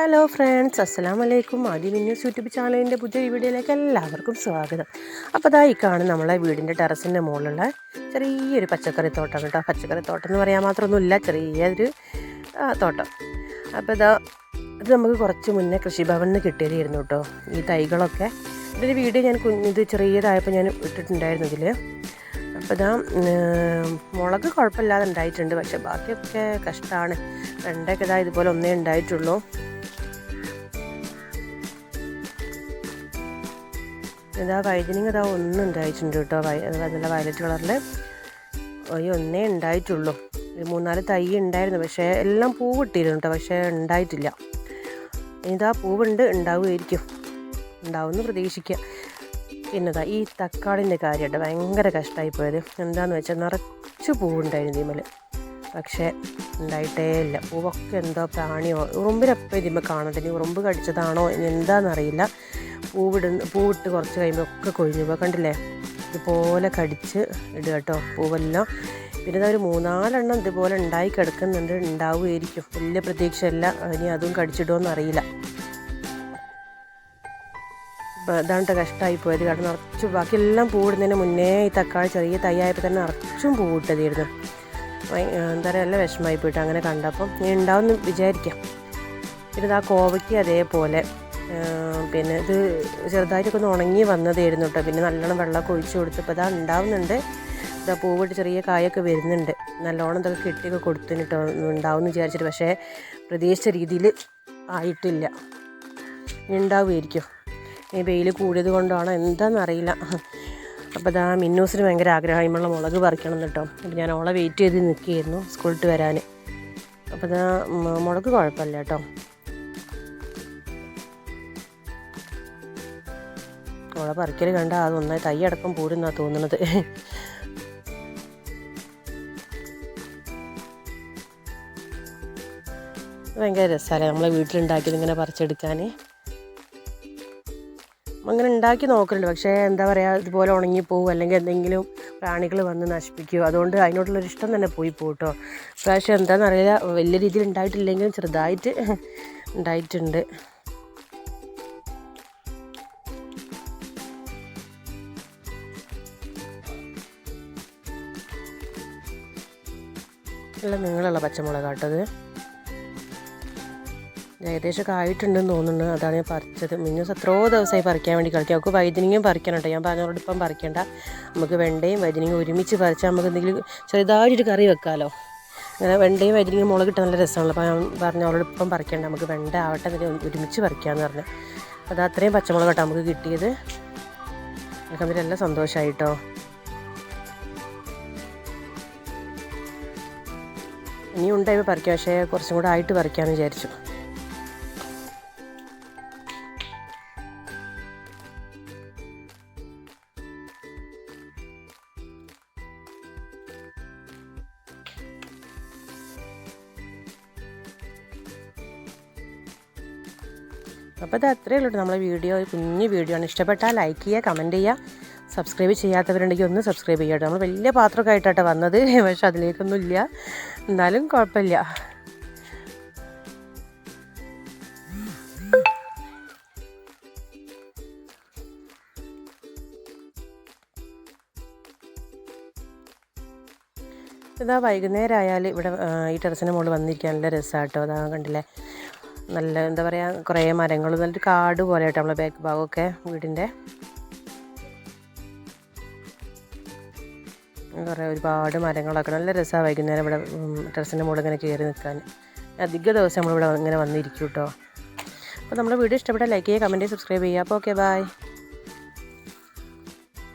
Hello friends അസ്സലാം വലൈക്കും ആദ്യം ന്യൂസ് യൂട്യൂബ് ചാനലിന്റെ പുതിയ വീഡിയോയിലേക്ക് എല്ലാവർക്കും സ്വാഗതം. അപ്പോൾ ഇതാ ഈ കാണും നമ്മളെ വീടിന്റെ ടെറസിന്റെ മുകളിലുള്ള ചെറിയൊരു പച്ചക്കറി തോട്ടം കേട്ടോ. പച്ചക്കറി തോട്ടം എന്ന് പറയാൻ മാത്രമൊന്നുമില്ല ചെറിയൊരു തോട്ടം. അപ്പോൾ ഇതാ ഇത് നമുക്ക് കുറച്ച് മുന്നേ കൃഷിഭവനിൽ നിന്ന് കിട്ടിയതായിരുന്നു കേട്ടോ. ഈ തൈകളൊക്കെ. ഇതിന്റെ വീഡിയോ ഞാൻ കുഞ്ഞിത് ചെറിയതായപ്പോൾ ഞാൻ ഇട്ടിട്ടുണ്ടായിരുന്നു ഇതിൽ അപ്പോൾ ഇതാ മുളക് കുഴപ്പമില്ലാതെ ഉണ്ടായിട്ടുണ്ട്. പക്ഷേ ബാക്കിയൊക്കെ കഷ്ടമാണ് രണ്ടൊക്കെ ഇതാ ഇതുപോലെ ഒന്നേ ഉണ്ടായിട്ടുള്ളൂ. ഇതാ വൈദ്യനിങ് ഇതാ ഒന്നും ഉണ്ടായിട്ടുണ്ട് കേട്ടോ. നല്ല വയലറ്റ് കളറിൽ ഈ ഒന്നേ ഉണ്ടായിട്ടുള്ളൂ. ഒരു മൂന്നാൽ തൈ ഉണ്ടായിരുന്നു. പക്ഷേ എല്ലാം പൂവ് ഇട്ടിരുന്നു കേട്ടോ. പക്ഷേ ഉണ്ടായിട്ടില്ല. ഇതാ പൂവുണ്ട്. ഉണ്ടാവുമായിരിക്കും. ഉണ്ടാവുമെന്ന് പ്രതീക്ഷിക്കുക പിന്നെ ഇതാ ഈ തക്കാളിന്റെ കാര്യമായിട്ട് ഭയങ്കര കഷ്ടമായി പോയത്. എന്താണെന്ന് വെച്ചാൽ നിറച്ച് പൂവുണ്ടായിരുന്നു ഇമ്മൽ പക്ഷേ ഉണ്ടായിട്ടേ ഇല്ല. പൂവൊക്കെ എന്തോ പ്രാണിയോ? ഉറുമ്പിനെപ്പോൾ ഇതിമ്പോൾ കാണത്തില്ല ഉറുമ്പ് കടിച്ചതാണോ? എന്താണെന്നറിയില്ല പൂവിടുന്ന പൂവിട്ട് കുറച്ച് കഴിയുമ്പോൾ ഒക്കെ കൊഴിഞ്ഞു പോകുക കണ്ടില്ലേ? ഇതുപോലെ കടിച്ച് ഇടുക കേട്ടോ പൂവെല്ലാം. പിന്നെ ഒരു മൂന്നാലെണ്ണം ഇതുപോലെ ഉണ്ടായി കിടക്കുന്നുണ്ട് ഉണ്ടാവുമായിരിക്കും. വലിയ പ്രതീക്ഷയല്ല. ഇനി അതും കടിച്ചിടുമോ അറിയില്ല. അതാണ്ട് അതാണ് കഷ്ടമായി പോയത്. കാരണം നിറച്ച് ബാക്കിയെല്ലാം പൂവിടുന്നതിന് മുന്നേ ഈ തക്കാളി ചെറിയ തൈയായപ്പോൾ തന്നെ നിറച്ചും പൂവിട്ടതായിരുന്നു. എന്താ പറയുക നല്ല വിഷമമായി പോയിട്ട് അങ്ങനെ കണ്ടപ്പം ഇനി ഉണ്ടാവുമെന്ന് വിചാരിക്കാം. പിന്നെ ഇതാ കോവയ്ക്ക് അതേപോലെ. ആ, പിന്നെ ഇത് ചെറുതായിട്ടൊക്കെ ഒന്ന് ഉണങ്ങി വന്നതായിരുന്നു കേട്ടോ പിന്നെ നല്ലോണം വെള്ളമൊക്കെ ഒഴിച്ചു കൊടുത്തപ്പോൾ ഇതാ ഉണ്ടാവുന്നുണ്ട്. ഇതാ പൂവിട്ട് ചെറിയ കായൊക്കെ വരുന്നുണ്ട്. നല്ലോണം ഇതൊക്കെ കെട്ടിയൊക്കെ കൊടുത്തിന് ഉണ്ടാവും എന്ന് വിചാരിച്ചിട്ട്. പക്ഷേ പ്രതീക്ഷിച്ച രീതിയിൽ ആയിട്ടില്ല. ഉണ്ടാവുമായിരിക്കും. ഈ വെയിൽ കൂടിയത് കൊണ്ടാണോ എന്താണെന്നറിയില്ല അപ്പോൾ ഇതാ മിന്നൂസിന് ഭയങ്കര ആഗ്രഹമുള്ള മുളക് പറിക്കണം കേട്ടോ അപ്പോൾ ഞാൻ ഓളെ വെയിറ്റ് ചെയ്ത് നിൽക്കുകയായിരുന്നു സ്കൂളിട്ട് വരാൻ. അപ്പോൾ ഇതാ മുളക് കുഴപ്പമില്ല കേട്ടോ ഓളെ പറിക്കൽ കണ്ട അത് ഒന്നായി തൈ അടക്കം പോരുന്നാ തോന്നുന്നത് ഭയങ്കര രസമല്ലേ നമ്മളെ വീട്ടിലുണ്ടാക്കിയത് ഇങ്ങനെ പറിച്ചെടുക്കാൻ അങ്ങനെ ഉണ്ടാക്കി നോക്കുന്നുണ്ട് പക്ഷേ എന്താ പറയുക ഇതുപോലെ ഉണങ്ങിപ്പോവും. അല്ലെങ്കിൽ എന്തെങ്കിലും പ്രാണികൾ വന്ന് നശിപ്പിക്കുമോ അതുകൊണ്ട് അതിനോടുള്ളൊരു ഇഷ്ടം തന്നെ പോയി പോട്ടോ പ്രാവശ്യം എന്താണെന്നറിയില്ല വലിയ രീതിയിൽ ഉണ്ടായിട്ടില്ലെങ്കിലും ചെറുതായിട്ട് ഉണ്ടായിട്ടുണ്ട്. നല്ല നീളമുള്ള പച്ചമുളക് കേട്ടത് ഏകദേശം ആയിട്ടുണ്ടെന്ന് തോന്നുന്നു. അതാണ് ഞാൻ പറിച്ചത്. മിന്നൂസ് എത്രയോ ദിവസമായി പറിക്കാൻ വേണ്ടി കളിക്കുക. അവൾക്ക് വൈദ്യനിങ്ങും പറിക്കണം ഞാൻ പറഞ്ഞവരോട് ഇപ്പം പറിക്കണ്ട. നമുക്ക് വെണ്ടയും വൈദ്യനിങ്ങും ഒരുമിച്ച് പറിച്ചാൽ നമുക്ക് എന്തെങ്കിലും ചെറുതായിട്ടൊരു കറി വെക്കാമല്ലോ അങ്ങനെ വെണ്ടയും വൈദ്യനികം മുളക് കിട്ടാൻ നല്ല രസമാണല്ലോ. അപ്പോൾ ഞാൻ പറഞ്ഞു അവളോട് ഇപ്പം പറിക്കണ്ട. നമുക്ക് വെണ്ട ആവട്ടെ എന്നിട്ട് ഒരുമിച്ച് പറിക്കാമെന്ന് പറഞ്ഞു. അത് അത്രയും പച്ചമുളക് കേട്ടോ നമുക്ക് കിട്ടിയത്. എനിക്ക് അതിലെല്ലാം സന്തോഷമായിട്ടോ ഇനിയും ഉണ്ടായി പറിക്കാം. പക്ഷേ കുറച്ചും കൂടെ ആയിട്ട് പറിക്കാമെന്ന് വിചാരിച്ചു. അപ്പോൾ ഇത് അത്രയേ ഉള്ളൂ നമ്മളെ വീഡിയോ. കുഞ്ഞു വീഡിയോ ആണ്. ഇഷ്ടപ്പെട്ടാൽ ലൈക്ക് ചെയ്യുക കമന്റ് ചെയ്യുക. സബ്സ്ക്രൈബ് ചെയ്യാത്തവരുണ്ടെങ്കിൽ ഒന്ന് സബ്സ്ക്രൈബ് ചെയ്യുക നമ്മൾ വലിയ പാത്രമൊക്കെ ആയിട്ടാണ് വന്നത്. പക്ഷെ അതിലേക്കൊന്നും ഇല്ല എന്നാലും കുഴപ്പമില്ല. ഇതാ വൈകുന്നേരം ആയാൽ ഇവിടെ ഈ ടെറസിന്റെ മുകളിൽ വന്നിരിക്കാൻ നല്ല രസമായിട്ടോ അതാ കണ്ടില്ലേ? നല്ല എന്താ പറയുക കുറേ മരങ്ങളും നല്ലൊരു കാട് പോലെ ആയിട്ട് നമ്മളെ ബാക്ക് ഭാഗമൊക്കെ വീടിന്റെ. കുറേ ഒരുപാട് മരങ്ങളൊക്കെ നല്ല രസമാണ് വൈകുന്നേരം ഇവിടെ ടെറസിന്റെ മുകളിൽ ഇങ്ങനെ കയറി നിൽക്കാൻ. അധിക ദിവസം നമ്മളിവിടെ ഇങ്ങനെ വന്നിരിക്കും കേട്ടോ അപ്പോൾ നമ്മുടെ വീഡിയോ ഇഷ്ടപ്പെട്ടാൽ ലൈക്ക് ചെയ്യുക കമന്റ് ചെയ്യുക സബ്സ്ക്രൈബ് ചെയ്യുക. അപ്പോൾ ഓക്കെ ബൈ